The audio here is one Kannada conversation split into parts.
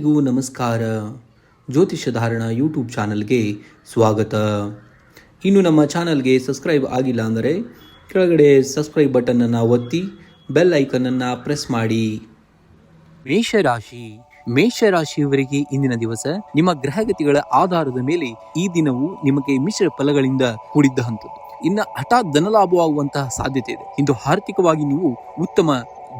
ಎಲ್ಲರಿಗೂ ನಮಸ್ಕಾರ. ಜ್ಯೋತಿಷ್ಯ ಧಾರಣ ಯೂಟ್ಯೂಬ್ ಚಾನಲ್ಗೆ ಸ್ವಾಗತ. ಇನ್ನು ನಮ್ಮ ಚಾನಲ್ಗೆ ಸಬ್ಸ್ಕ್ರೈಬ್ ಆಗಿಲ್ಲ ಅಂದರೆ ಕೆಳಗಡೆ ಸಬ್ಸ್ಕ್ರೈಬ್ ಬಟನನ್ನು ಒತ್ತಿ, ಬೆಲ್ ಐಕನನ್ನು ಪ್ರೆಸ್ ಮಾಡಿ. ಮೇಷರಾಶಿ. ಮೇಷರಾಶಿಯವರಿಗೆ ಇಂದಿನ ದಿವಸ ನಿಮ್ಮ ಗ್ರಹಗತಿಗಳ ಆಧಾರದ ಮೇಲೆ ಈ ದಿನವು ನಿಮಗೆ ಮಿಶ್ರ ಫಲಗಳಿಂದ ಕೂಡಿದ್ದಂಥದ್ದು. ಇನ್ನ ಹಠಾತ್ ಧನಲಾಭವಾಗುವಂತಹ ಸಾಧ್ಯತೆ ಇದೆ. ಇಂದು ಆರ್ಥಿಕವಾಗಿ ನೀವು ಉತ್ತಮ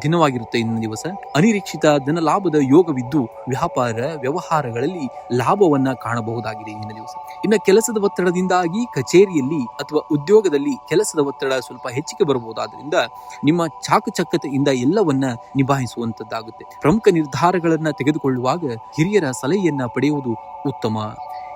ದಿನವಾಗಿರುತ್ತೆ ಇಂದಿನ ದಿವಸ. ಅನಿರೀಕ್ಷಿತ ಧನ ಲಾಭದ ಯೋಗವಿದ್ದು ವ್ಯಾಪಾರ ವ್ಯವಹಾರಗಳಲ್ಲಿ ಲಾಭವನ್ನ ಕಾಣಬಹುದಾಗಿದೆ ಇಂದಿನ ದಿವಸ. ಇನ್ನು ಕೆಲಸದ ಒತ್ತಡದಿಂದಾಗಿ ಕಚೇರಿಯಲ್ಲಿ ಅಥವಾ ಉದ್ಯೋಗದಲ್ಲಿ ಕೆಲಸದ ಒತ್ತಡ ಸ್ವಲ್ಪ ಹೆಚ್ಚಿಗೆ ಬರಬಹುದಾದ್ರಿಂದ ನಿಮ್ಮ ಚಾಕಚಕ್ಯತೆಯಿಂದ ಎಲ್ಲವನ್ನ ನಿಭಾಯಿಸುವಂತದ್ದಾಗುತ್ತೆ. ಪ್ರಮುಖ ನಿರ್ಧಾರಗಳನ್ನ ತೆಗೆದುಕೊಳ್ಳುವಾಗ ಹಿರಿಯರ ಸಲಹೆಯನ್ನ ಪಡೆಯುವುದು ಉತ್ತಮ.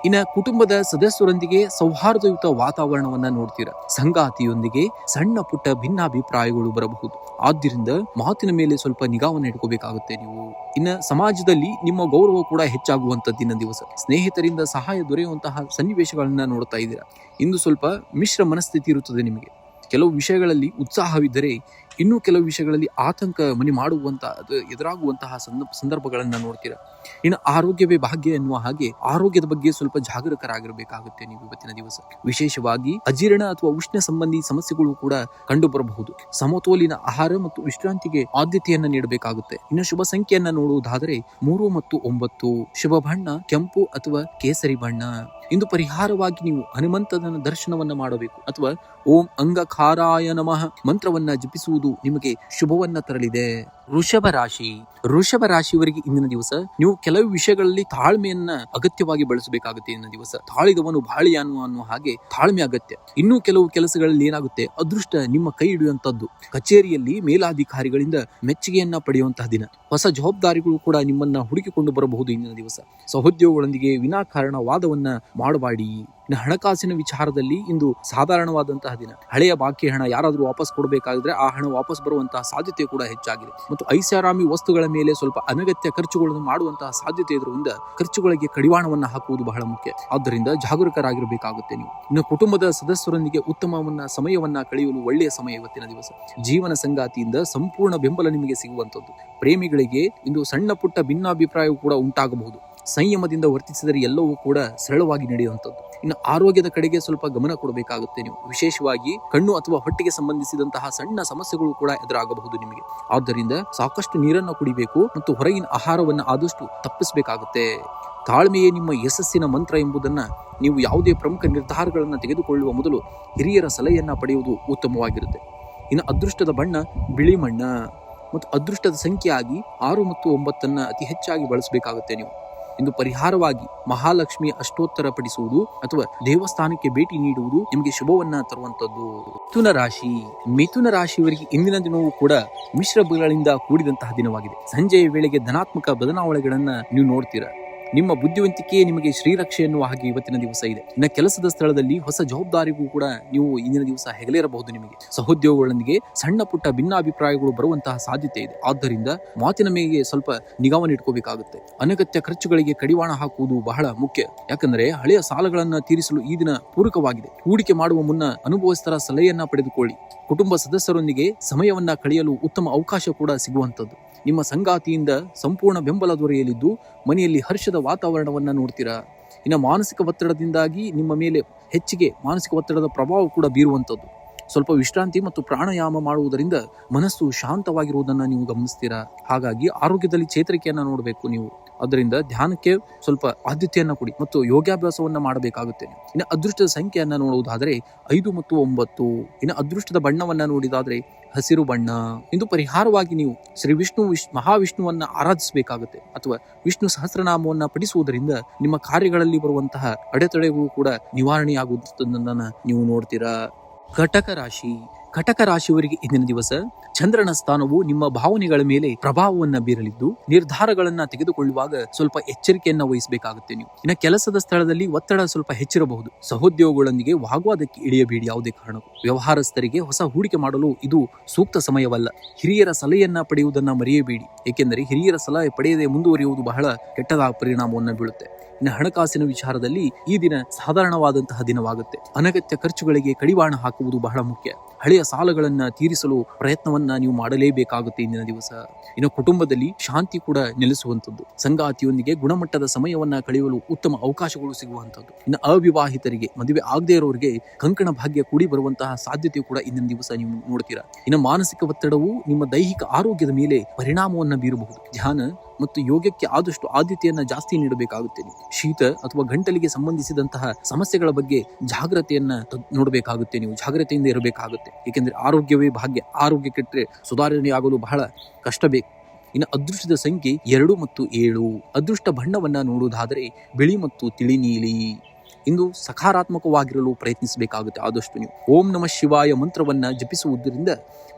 ಇನ್ನ ಕುಟುಂಬದ ಸದಸ್ಯರೊಂದಿಗೆ ಸೌಹಾರ್ದಯುತ ವಾತಾವರಣವನ್ನ ನೋಡ್ತೀರ. ಸಂಗಾತಿಯೊಂದಿಗೆ ಸಣ್ಣ ಪುಟ್ಟ ಭಿನ್ನಾಭಿಪ್ರಾಯಗಳು ಬರಬಹುದು. ಆದ್ದರಿಂದ ಮಾತಿನ ಮೇಲೆ ಸ್ವಲ್ಪ ನಿಗಾವನ್ನು ಇಟ್ಕೋಬೇಕಾಗುತ್ತೆ ನೀವು. ಇನ್ನ ಸಮಾಜದಲ್ಲಿ ನಿಮ್ಮ ಗೌರವ ಕೂಡ ಹೆಚ್ಚಾಗುವಂತ ದಿನ ದಿವಸ. ಸ್ನೇಹಿತರಿಂದ ಸಹಾಯ ದೊರೆಯುವಂತಹ ಸನ್ನಿವೇಶಗಳನ್ನ ನೋಡ್ತಾ ಇದ್ದೀರಾ. ಇಂದು ಸ್ವಲ್ಪ ಮಿಶ್ರ ಮನಸ್ಥಿತಿ ಇರುತ್ತದೆ ನಿಮಗೆ. ಕೆಲವು ವಿಷಯಗಳಲ್ಲಿ ಉತ್ಸಾಹವಿದ್ದರೆ ಇನ್ನೂ ಕೆಲವು ವಿಷಯಗಳಲ್ಲಿ ಆತಂಕ ಮನೆ ಮಾಡುವಂತಹ ಎದುರಾಗುವಂತಹ ಸಂದ- ಸಂದರ್ಭಗಳನ್ನ ನೋಡ್ತೀರಾ. ಇನ್ನು ಆರೋಗ್ಯವೇ ಭಾಗ್ಯ ಎನ್ನುವ ಹಾಗೆ ಆರೋಗ್ಯದ ಬಗ್ಗೆ ಸ್ವಲ್ಪ ಜಾಗರೂಕರಾಗಿರಬೇಕಾಗುತ್ತೆ ನೀವು ಇವತ್ತಿನ ದಿವಸ. ವಿಶೇಷವಾಗಿ ಅಜೀರ್ಣ ಅಥವಾ ಉಷ್ಣ ಸಂಬಂಧಿ ಸಮಸ್ಯೆಗಳು ಕೂಡ ಕಂಡು ಬರಬಹುದು ಸಮತೋಲಿನ ಆಹಾರ ಮತ್ತು ವಿಶ್ರಾಂತಿಗೆ ಆದ್ಯತೆಯನ್ನು ನೀಡಬೇಕಾಗುತ್ತೆ. ಇನ್ನು ಶುಭ ಸಂಖ್ಯೆಯನ್ನ ನೋಡುವುದಾದರೆ ಮೂರು ಮತ್ತು ಒಂಬತ್ತು. ಶುಭ ಬಣ್ಣ, ಕೆಂಪು ಅಥವಾ ಕೇಸರಿ ಬಣ್ಣ. ಇಂದು ಪರಿಹಾರವಾಗಿ ನೀವು ಹನುಮಂತನ ದರ್ಶನವನ್ನ ಮಾಡಬೇಕು ಅಥವಾ ಓಂ ಅಂಗಖಾರಾಯ ನಮಃ ಮಂತ್ರವನ್ನ ಜಪಿಸುವುದು ನಿಮಗೆ ಶುಭವನ್ನ ತರಲಿದೆ. ವೃಷಭ ರಾಶಿ. ಋಷಭ ರಾಶಿಯವರಿಗೆ ಇಂದಿನ ದಿವಸ ನೀವು ಕೆಲವು ವಿಷಯಗಳಲ್ಲಿ ತಾಳ್ಮೆಯನ್ನ ಅಗತ್ಯವಾಗಿ ಬಳಸಬೇಕಾಗುತ್ತೆ ಇಂದಿನ ದಿವಸ. ತಾಳಿದವನು ಬಾಳಿಯಾನು ಅನ್ನುವ ಹಾಗೆ ತಾಳ್ಮೆ ಅಗತ್ಯ. ಇನ್ನೂ ಕೆಲವು ಕೆಲಸಗಳಲ್ಲಿ ಏನಾಗುತ್ತೆ? ಅದೃಷ್ಟ ನಿಮ್ಮ ಕೈ ಹಿಡಿಯುವಂತದ್ದು ಕಚೇರಿಯಲ್ಲಿ ಮೇಲಾಧಿಕಾರಿಗಳಿಂದ ಮೆಚ್ಚುಗೆಯನ್ನ ಪಡೆಯುವಂತಹ ದಿನ. ಹೊಸ ಜವಾಬ್ದಾರಿಗಳು ಕೂಡ ನಿಮ್ಮನ್ನ ಹುಡುಕಿಕೊಂಡು ಬರಬಹುದು ಇಂದಿನ ದಿವಸ. ಸಹೋದ್ಯೋಗಗಳೊಂದಿಗೆ ವಿನಾಕಾರಣ ವಾದವನ್ನ ಮಾಡಬಾಡಿ. ಇನ್ನು ಹಣಕಾಸಿನ ವಿಚಾರದಲ್ಲಿ ಇಂದು ಸಾಧಾರಣವಾದಂತಹ ದಿನ. ಹಳೆಯ ಬಾಕಿ ಹಣ ಯಾರಾದರೂ ವಾಪಸ್ ಕೊಡಬೇಕಾದ್ರೆ ಆ ಹಣ ವಾಪಸ್ ಬರುವಂತಹ ಸಾಧ್ಯತೆ ಕೂಡ ಹೆಚ್ಚಾಗಿದೆ. ಮತ್ತು ಐಷಾರಾಮಿ ವಸ್ತುಗಳ ಮೇಲೆ ಸ್ವಲ್ಪ ಅನಗತ್ಯ ಖರ್ಚುಗಳನ್ನು ಮಾಡುವಂತಹ ಸಾಧ್ಯತೆ ಇರುವುದರಿಂದ ಖರ್ಚುಗಳಿಗೆ ಕಡಿವಾಣವನ್ನು ಹಾಕುವುದು ಬಹಳ ಮುಖ್ಯ. ಆದ್ದರಿಂದ ಜಾಗರೂಕರಾಗಿರಬೇಕಾಗುತ್ತೆ ನೀವು. ಇನ್ನು ಕುಟುಂಬದ ಸದಸ್ಯರೊಂದಿಗೆ ಉತ್ತಮವನ್ನ, ಸಮಯವನ್ನ ಕಳೆಯಲು ಒಳ್ಳೆಯ ಸಮಯ ಇವತ್ತಿನ ದಿವಸ. ಜೀವನ ಸಂಗಾತಿಯಿಂದ ಸಂಪೂರ್ಣ ಬೆಂಬಲ ನಿಮಗೆ ಸಿಗುವಂತದ್ದು ಪ್ರೇಮಿಗಳಿಗೆ ಇಂದು ಸಣ್ಣ ಪುಟ್ಟ ಭಿನ್ನಾಭಿಪ್ರಾಯವು ಕೂಡ ಉಂಟಾಗಬಹುದು. ಸಂಯಮದಿಂದ ವರ್ತಿಸಿದರೆ ಎಲ್ಲವೂ ಕೂಡ ಸರಳವಾಗಿ ನಡೆಯುವಂಥದ್ದು. ಇನ್ನು ಆರೋಗ್ಯದ ಕಡೆಗೆ ಸ್ವಲ್ಪ ಗಮನ ಕೊಡಬೇಕಾಗುತ್ತೆ ನೀವು. ವಿಶೇಷವಾಗಿ ಕಣ್ಣು ಅಥವಾ ಹೊಟ್ಟೆಗೆ ಸಂಬಂಧಿಸಿದಂತಹ ಸಣ್ಣ ಸಮಸ್ಯೆಗಳು ಕೂಡ ಎದುರಾಗಬಹುದು ನಿಮಗೆ. ಆದ್ದರಿಂದ ಸಾಕಷ್ಟು ನೀರನ್ನು ಕುಡಿಬೇಕು ಮತ್ತು ಹೊರಗಿನ ಆಹಾರವನ್ನು ಆದಷ್ಟು ತಪ್ಪಿಸಬೇಕಾಗುತ್ತೆ. ತಾಳ್ಮೆಯೇ ನಿಮ್ಮ ಯಶಸ್ಸಿನ ಮಂತ್ರ ಎಂಬುದನ್ನು ನೀವು ಯಾವುದೇ ಪ್ರಮುಖ ನಿರ್ಧಾರಗಳನ್ನು ತೆಗೆದುಕೊಳ್ಳುವ ಮೊದಲು ಹಿರಿಯರ ಸಲಹೆಯನ್ನು ಪಡೆಯುವುದು ಉತ್ತಮವಾಗಿರುತ್ತೆ. ಇನ್ನು ಅದೃಷ್ಟದ ಬಣ್ಣ ಬಿಳಿ ಮಣ್ಣ. ಮತ್ತು ಅದೃಷ್ಟದ ಸಂಖ್ಯೆಯಾಗಿ ಆರು ಮತ್ತು ಒಂಬತ್ತನ್ನು ಅತಿ ಹೆಚ್ಚಾಗಿ ಬಳಸಬೇಕಾಗುತ್ತೆ ನೀವು. ಇಂದು ಪರಿಹಾರವಾಗಿ ಮಹಾಲಕ್ಷ್ಮಿ ಅಷ್ಟೋತ್ತರ ಪಡಿಸುವುದು ಅಥವಾ ದೇವಸ್ಥಾನಕ್ಕೆ ಭೇಟಿ ನೀಡುವುದು ನಿಮಗೆ ಶುಭವನ್ನ ತರುವಂತದ್ದು ಮಿಥುನ ರಾಶಿ. ಮಿಥುನ ರಾಶಿಯವರಿಗೆ ಇಂದಿನ ದಿನವೂ ಕೂಡ ಮಿಶ್ರ ಬಲಗಳಿಂದ ಕೂಡಿದಂತಹ ದಿನವಾಗಿದೆ. ಸಂಜೆಯ ವೇಳೆಗೆ ಧನಾತ್ಮಕ ಬದಲಾವಣೆಗಳನ್ನ ನೀವು ನೋಡ್ತೀರಾ? ನಿಮ್ಮ ಬುದ್ಧಿವಂತಿಕೆ ನಿಮಗೆ ಶ್ರೀರಕ್ಷೆ ಎನ್ನುವ ಹಾಗೆ ಇವತ್ತಿನ ದಿವಸ ಇದೆ. ಇನ್ನು ಕೆಲಸದ ಸ್ಥಳದಲ್ಲಿ ಹೊಸ ಜವಾಬ್ದಾರಿಗೂ ಕೂಡ ನೀವು ಇಂದಿನ ದಿವಸ ಹೆಗಲೇರಬಹುದು ನಿಮಗೆ. ಸಹೋದ್ಯೋಗಗಳೊಂದಿಗೆ ಸಣ್ಣ ಪುಟ್ಟ ಭಿನ್ನಾಭಿಪ್ರಾಯಗಳು ಬರುವಂತಹ ಸಾಧ್ಯತೆ ಇದೆ. ಆದ್ದರಿಂದ ಮಾತಿನ ಮೇಲೆ ಸ್ವಲ್ಪ ನಿಗಾವನ್ನು ಇಟ್ಕೋಬೇಕಾಗುತ್ತೆ. ಅನಗತ್ಯ ಖರ್ಚುಗಳಿಗೆ ಕಡಿವಾಣ ಹಾಕುವುದು ಬಹಳ ಮುಖ್ಯ. ಯಾಕಂದ್ರೆ ಹಳೆಯ ಸಾಲಗಳನ್ನು ತೀರಿಸಲು ಈ ದಿನ ಪೂರಕವಾಗಿದೆ. ಹೂಡಿಕೆ ಮಾಡುವ ಮುನ್ನ ಅನುಭವಸ್ಥರ ಸಲಹೆಯನ್ನ ಪಡೆದುಕೊಳ್ಳಿ. ಕುಟುಂಬ ಸದಸ್ಯರೊಂದಿಗೆ ಸಮಯವನ್ನ ಕಳೆಯಲು ಉತ್ತಮ ಅವಕಾಶ ಕೂಡ ಸಿಗುವಂತದ್ದು ನಿಮ್ಮ ಸಂಗಾತಿಯಿಂದ ಸಂಪೂರ್ಣ ಬೆಂಬಲ ದೊರೆಯಲಿದ್ದು ಮನೆಯಲ್ಲಿ ಹರ್ಷದ ವಾತಾವರಣವನ್ನು ನೋಡ್ತೀರಾ? ಇನ್ನು ಮಾನಸಿಕ ಒತ್ತಡದಿಂದಾಗಿ ನಿಮ್ಮ ಮೇಲೆ ಹೆಚ್ಚಿಗೆ ಮಾನಸಿಕ ಒತ್ತಡದ ಪ್ರಭಾವ ಕೂಡ ಬೀರುವಂಥದ್ದು. ಸ್ವಲ್ಪ ವಿಶ್ರಾಂತಿ ಮತ್ತು ಪ್ರಾಣಾಯಾಮ ಮಾಡುವುದರಿಂದ ಮನಸ್ಸು ಶಾಂತವಾಗಿರುವುದನ್ನು ನೀವು ಗಮನಿಸ್ತೀರಾ? ಹಾಗಾಗಿ ಆರೋಗ್ಯದಲ್ಲಿ ಚೇತರಿಕೆಯನ್ನು ನೋಡಬೇಕು ನೀವು. ಅದರಿಂದ ಧ್ಯಾನಕ್ಕೆ ಸ್ವಲ್ಪ ಆದ್ಯತೆಯನ್ನು ಕೊಡಿ ಮತ್ತು ಯೋಗಾಭ್ಯಾಸವನ್ನು ಮಾಡಬೇಕಾಗುತ್ತೆ. ಇನ್ನು ಅದೃಷ್ಟದ ಸಂಖ್ಯೆಯನ್ನು ನೋಡುವುದಾದರೆ ಐದು ಮತ್ತು ಒಂಬತ್ತು. ಇನ್ನು ಅದೃಷ್ಟದ ಬಣ್ಣವನ್ನು ನೋಡಿದಾದರೆ ಹಸಿರು ಬಣ್ಣ. ಇಂದು ಪರಿಹಾರವಾಗಿ ನೀವು ಶ್ರೀ ವಿಷ್ಣು ವಿಶ್ ಮಹಾವಿಷ್ಣುವನ್ನ ಆರಾಧಿಸಬೇಕಾಗುತ್ತೆ ಅಥವಾ ವಿಷ್ಣು ಸಹಸ್ರನಾಮವನ್ನ ಪಠಿಸುವುದರಿಂದ ನಿಮ್ಮ ಕಾರ್ಯಗಳಲ್ಲಿ ಬರುವಂತಹ ಅಡೆತಡೆಗಳು ಕೂಡ ನಿವಾರಣೆಯಾಗುವುದನ್ನ ನೀವು ನೋಡ್ತೀರಾ. ಘಟಕ ರಾಶಿ. ಕಟಕ ರಾಶಿಯವರಿಗೆ ಇಂದಿನ ದಿವಸ ಚಂದ್ರನ ಸ್ಥಾನವು ನಿಮ್ಮ ಭಾವನೆಗಳ ಮೇಲೆ ಪ್ರಭಾವವನ್ನ ಬೀರಲಿದ್ದು, ನಿರ್ಧಾರಗಳನ್ನ ತೆಗೆದುಕೊಳ್ಳುವಾಗ ಸ್ವಲ್ಪ ಎಚ್ಚರಿಕೆಯನ್ನ ವಹಿಸಬೇಕಾಗುತ್ತೆ ನೀವು. ಇನ್ನು ಕೆಲಸದ ಸ್ಥಳದಲ್ಲಿ ಒತ್ತಡ ಸ್ವಲ್ಪ ಹೆಚ್ಚಿರಬಹುದು. ಸಹೋದ್ಯೋಗಗಳೊಂದಿಗೆ ವಾಗ್ವಾದಕ್ಕೆ ಇಳಿಯಬೇಡಿ ಯಾವುದೇ ಕಾರಣಕ್ಕೂ. ವ್ಯವಹಾರಸ್ಥರಿಗೆ ಹೊಸ ಹೂಡಿಕೆ ಮಾಡಲು ಇದು ಸೂಕ್ತ ಸಮಯವಲ್ಲ. ಹಿರಿಯರ ಸಲಹೆಯನ್ನ ಪಡೆಯುವುದನ್ನ ಮರೆಯಬೇಡಿ. ಏಕೆಂದರೆ ಹಿರಿಯರ ಸಲಹೆ ಪಡೆಯದೆ ಮುಂದುವರಿಯುವುದು ಬಹಳ ಕೆಟ್ಟದ ಪರಿಣಾಮವನ್ನು ಬೀಳುತ್ತೆ. ಇನ್ನು ಹಣಕಾಸಿನ ವಿಚಾರದಲ್ಲಿ ಈ ದಿನ ಸಾಧಾರಣವಾದಂತಹ ದಿನವಾಗುತ್ತೆ. ಅನಗತ್ಯ ಖರ್ಚುಗಳಿಗೆ ಕಡಿವಾಣ ಹಾಕುವುದು ಬಹಳ ಮುಖ್ಯ. ಹಳೆಯ ಸಾಲಗಳನ್ನ ತೀರಿಸಲು ಪ್ರಯತ್ನವನ್ನ ನೀವು ಮಾಡಲೇಬೇಕಾಗುತ್ತೆ ಇಂದಿನ ದಿವಸ. ಇನ್ನು ಕುಟುಂಬದಲ್ಲಿ ಶಾಂತಿ ಕೂಡ ನೆಲೆಸುವಂಥದ್ದು. ಸಂಗಾತಿಯೊಂದಿಗೆ ಗುಣಮಟ್ಟದ ಸಮಯವನ್ನ ಕಳೆಯಲು ಉತ್ತಮ ಅವಕಾಶಗಳು ಸಿಗುವಂಥದ್ದು. ಇನ್ನು ಅವಿವಾಹಿತರಿಗೆ ಮದುವೆ ಆಗದೇ ಇರೋರಿಗೆ ಕಂಕಣ ಭಾಗ್ಯ ಕೂಡಿ ಬರುವಂತಹ ಸಾಧ್ಯತೆ ಕೂಡ ಇಂದಿನ ದಿವಸ ನೀವು ನೋಡ್ತೀರಾ. ಇನ್ನು ಮಾನಸಿಕ ಒತ್ತಡವು ನಿಮ್ಮ ದೈಹಿಕ ಆರೋಗ್ಯದ ಮೇಲೆ ಪರಿಣಾಮವನ್ನ ಬೀರಬಹುದು. ಧ್ಯಾನ ಮತ್ತು ಯೋಗಕ್ಕೆ ಆದಷ್ಟು ಆದ್ಯತೆಯನ್ನು ಜಾಸ್ತಿ ನೀಡಬೇಕಾಗುತ್ತೆ ನೀವು ಶೀತ ಅಥವಾ ಗಂಟಲಿಗೆ ಸಂಬಂಧಿಸಿದಂತಹ ಸಮಸ್ಯೆಗಳ ಬಗ್ಗೆ ಜಾಗ್ರತೆಯನ್ನ ನೋಡಬೇಕಾಗುತ್ತೆ ನೀವು, ಜಾಗ್ರತೆಯಿಂದ ಇರಬೇಕಾಗುತ್ತೆ. ಏಕೆಂದರೆ ಆರೋಗ್ಯವೇ ಭಾಗ್ಯ. ಆರೋಗ್ಯ ಕೆಟ್ಟರೆ ಸುಧಾರಣೆಯಾಗಲು ಬಹಳ ಕಷ್ಟ ಬೇಕು ಇನ್ನು ಅದೃಷ್ಟದ ಸಂಖ್ಯೆ ಎರಡು ಮತ್ತು ಏಳು. ಅದೃಷ್ಟ ಬಣ್ಣವನ್ನ ನೋಡುವುದಾದರೆ ಬಿಳಿ ಮತ್ತು ತಿಳಿ ನೀಲಿ ಇಂದು ಸಕಾರಾತ್ಮಕವಾಗಿರಲು ಪ್ರಯತ್ನಿಸಬೇಕಾಗುತ್ತೆ ಆದಷ್ಟು ನೀವು. ಓಂ ನಮಃ ಶಿವಾಯ ಮಂತ್ರವನ್ನ ಜಪಿಸುವುದರಿಂದ